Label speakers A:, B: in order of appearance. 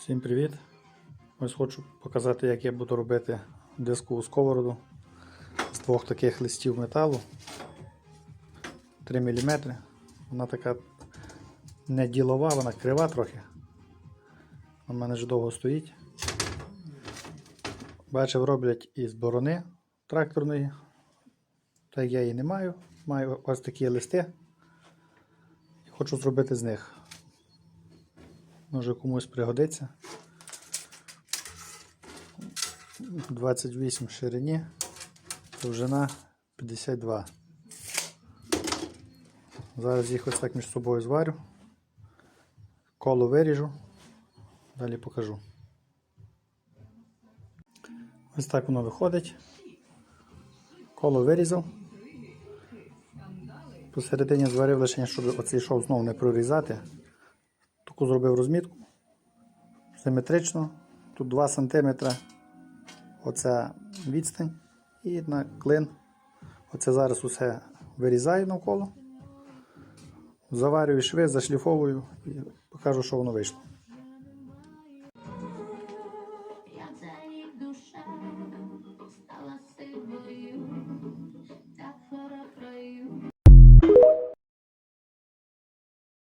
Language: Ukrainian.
A: Всім привіт! Ось хочу показати, як я буду робити дискову сковороду з двох таких листів металу 3 мм. Вона така не ділова, вона крива трохи. У мене вже довго стоїть. Бачив, роблять із борони тракторної. Та я її не маю. Маю ось такі листи. І хочу зробити з них. Може комусь пригодиться. 28 в ширині, довжина 52. Зараз їх ось так між собою зварю. Коло виріжу, далі покажу. Ось так воно виходить. Коло вирізав. Посередині зварив лише, щоб оцей шов знову не прорізати. Таку зробив розмітку симетрично. Тут 2 см оця відстань і на клин. Оце зараз усе вирізаю навколо. Заварюю шви, зашліфовую і покажу, що воно вийшло.